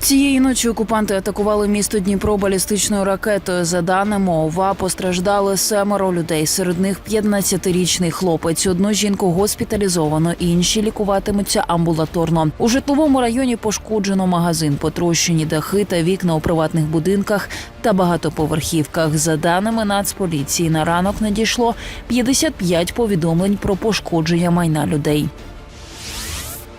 Цієї ночі окупанти атакували місто Дніпро балістичною ракетою. За даними ОВА, постраждали семеро людей. Серед них 15-річний хлопець. Одну жінку госпіталізовано, інші лікуватимуться амбулаторно. У житловому районі пошкоджено магазин, потрощені дахи та вікна у приватних будинках та багатоповерхівках. За даними Нацполіції, на ранок надійшло 55 повідомлень про пошкодження майна людей.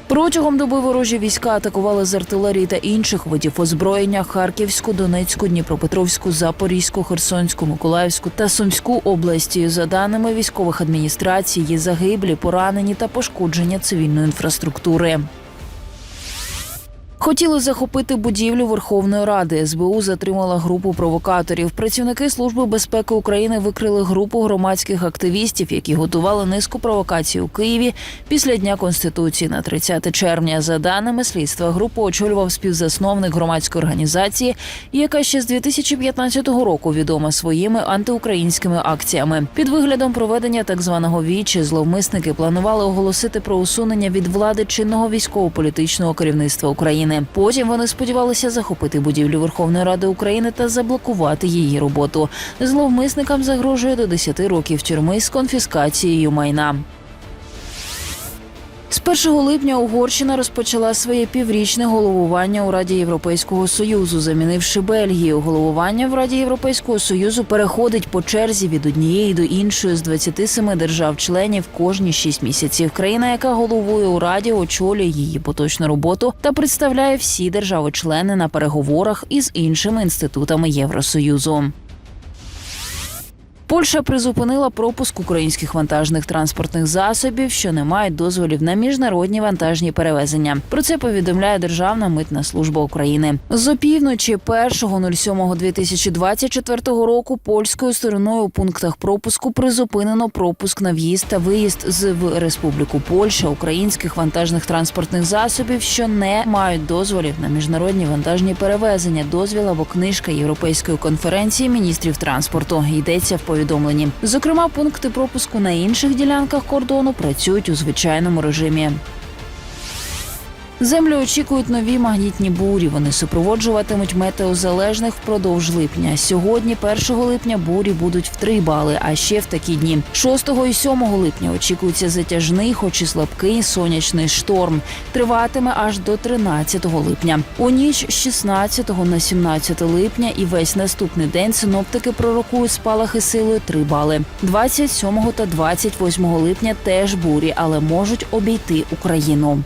Протягом доби ворожі війська атакували з артилерії та інших видів озброєння Харківську, Донецьку, Дніпропетровську, Запорізьку, Херсонську, Миколаївську та Сумську області. За даними військових адміністрацій, є загиблі, поранені та пошкодження цивільної інфраструктури. Хотіли захопити будівлю Верховної Ради. СБУ затримала групу провокаторів. Працівники Служби безпеки України викрили групу громадських активістів, які готували низку провокацій у Києві після Дня Конституції на 30 червня. За даними слідства, групу очолював співзасновник громадської організації, яка ще з 2015 року відома своїми антиукраїнськими акціями. Під виглядом проведення так званого вічі зловмисники планували оголосити про усунення від влади чинного військово-політичного керівництва України. Потім вони сподівалися захопити будівлю Верховної Ради України та заблокувати її роботу. Зловмисникам загрожує до 10 років тюрми з конфіскацією майна. З 1 липня Угорщина розпочала своє піврічне головування у Раді Європейського союзу, замінивши Бельгію. Головування в Раді Європейського союзу переходить по черзі від однієї до іншої з 27 держав-членів кожні 6 місяців. Країна, яка головує у раді, очолює її поточну роботу та представляє всі держави-члени на переговорах із іншими інститутами Євросоюзу. Польща призупинила пропуск українських вантажних транспортних засобів, що не мають дозволів на міжнародні вантажні перевезення. Про це повідомляє Державна митна служба України. З опівночі 1.07.2024 року польською стороною у пунктах пропуску призупинено пропуск на в'їзд та виїзд з в Республіку Польща українських вантажних транспортних засобів, що не мають дозволів на міжнародні вантажні перевезення. Дозвіл або книжка Європейської конференції міністрів транспорту йдеться в повідомленні. Зокрема, пункти пропуску на інших ділянках кордону працюють у звичайному режимі. Землю очікують нові магнітні бурі. Вони супроводжуватимуть метеозалежних впродовж липня. Сьогодні, 1 липня, бурі будуть в 3 бали, а ще в такі дні. 6 і 7 липня очікується затяжний, хоч і слабкий сонячний шторм. Триватиме аж до 13 липня. У ніч з 16 на 17 липня і весь наступний день синоптики пророкують спалахи силою 3 бали. 27 та 28 липня теж бурі, але можуть обійти Україну.